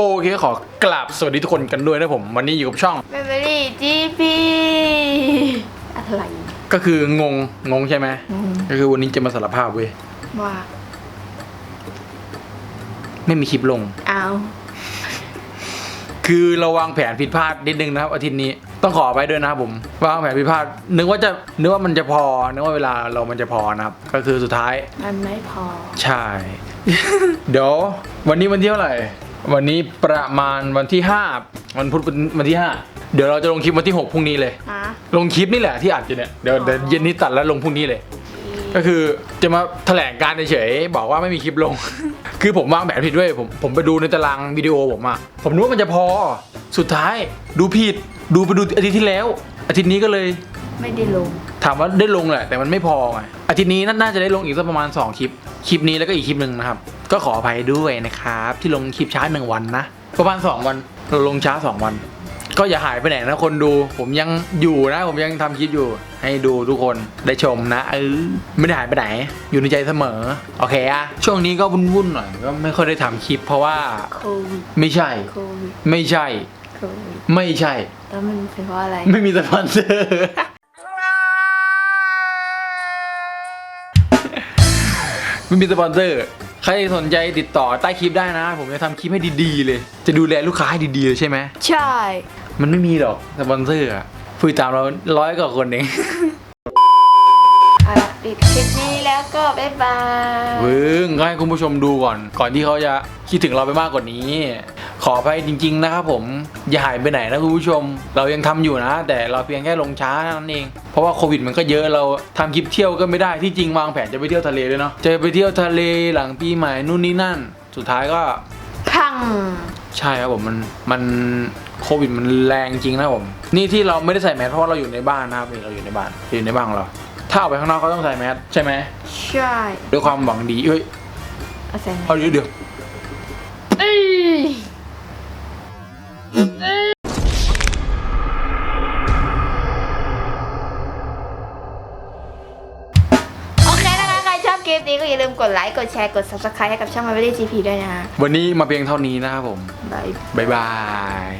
โอเคขอกราบสวัสดีทุกคนกันด้วยนะผม วันนี้อยู่กับช่อง เมมโมรี่จีพีอะไรก็คืองงงงใช่ไหมงงก็คือวันนี้จะมาสารภาพเว้ยว่าไม่มีคลิปลง เอาคือเราวางแผนผิดพลาดนิดนึงนะครับอาทิตย์นี้ต้องขอไปด้วยนะครับผมวางแผนผิดพลาดนึกว่าจะนึกว่ามันจะพอนึกว่าเวลาเรามันจะพอนะครับ ก็คือสุดท้าย มันไม่พอ ใช่ เดี๋ยววันนี้วันที่เท่าไหร่ วันนี้ประมาณวันที่ห้าวันพุธวันที่ห้าเดี๋ยวเราจะลงคลิปวันที่หกพรุ่งนี้เลย ฮะ ลงคลิปนี่แหละที่อัดอยู่เนี่ยเดี๋ยวเดี๋ยวเย็นนี้ตัดแล้วลงพรุ่งนี้เลย ก็คือจะมาแถลงการเฉยๆบอกว่าไม่มีคลิปลง คือผมวางแผนผิดด้วยผมผมไปดูในตารางวิดีโอผมอะผมนึกว่ามันจะพอสุดท้ายดูผิดดูไปดูอาทิตย์ที่แล้ว อาทิตย์นี้ก็เลย ไม่ได้ลง ถามว่าได้ลงแหละแต่มันไม่พอไงอาทิตย์นี้น่าจะได้ลงอีกสักประมาณ 2 คลิป คลิปนี้แล้วก็อีกคลิปหนึ่งนะครับ ก็ขออภัยด้วยนะครับ ที่ลงคลิปช้าหนึ่งวันนะประมาณ2วันเราลงช้า2วัน ก็อย่าหายไปไหนนะคนดูผมยังอยู่นะ ผมยังทำคลิปอยู่ ให้ดูทุกคนได้ชมนะเออไม่ได้หายไปไหน อยู่ในใจเสมอ โอเคอะช่วงนี้ก็วุ่นๆหน่อยก็ไม่ค่อยได้ทำคลิป เพราะว่าโควิดไม่ใช่โควิดไม่ใช่โควิดไม่ใช่ แล้วมันเป็นเพราะอะไร ไม่มีสปอนเซอร์ไม่มีสปอนเซอร์ ใครสนใจติดต่อใต้คลิปได้นะ ผมจะทำคลิปให้ดีๆเลย จะดูแลลูกค้าให้ดีๆเลยใช่ไหม ใช่ มันไม่มีหรอกสปอนเซอร์อะคุยตามเราร้อยกว่าคนเอง เอาละปิดคลิปนี้แล้วก็บ๊ายบายเพิ่งก็ให้คุณผู้ชมดูก่อน ก่อนที่เขาจะคิดถึงเราไปมากกว่านี้ ขอไปจริง ๆ นะครับผมอย่าหายไปไหนนะคุณผู้ชม เรายังทำอยู่นะ แต่เราเพียงแค่ลงช้าเท่านั้นเองเพราะว่าโควิดมันก็เยอะเราทำคลิปเที่ยวก็ไม่ได้ที่จริงวางแผนจะไปเที่ยวทะเลด้วยเนาะจะไปเที่ยวทะเลหลังปีใหม่นู่นนี่นั่น สุดท้ายก็พังใช่ครับผมมันมันโควิดมันแรงจริงนะครับผมนี่ที่เราไม่ได้ใส่แมสเพราะว่าเราอยู่ในบ้านนะครับนี่เราอยู่ในบ้านอยู่ในบ้านของเราถ้าออกไปข้างนอกก็ต้องใส่แมสใช่ไหมใช่ด้วยความหวังดีเอ้ยเอาใส่ไหนเอาเดี๋ยวเดี๋ยว คะใครชอบคลิปนี้ก็อย่าลืมกดไลค์ กดแชร์ กด subscribe ให้กับช่อง m a v e r y GP ด้วยนะ วันนี้มาเพียงเท่านี้นะครับผม บายบ๊ายบาย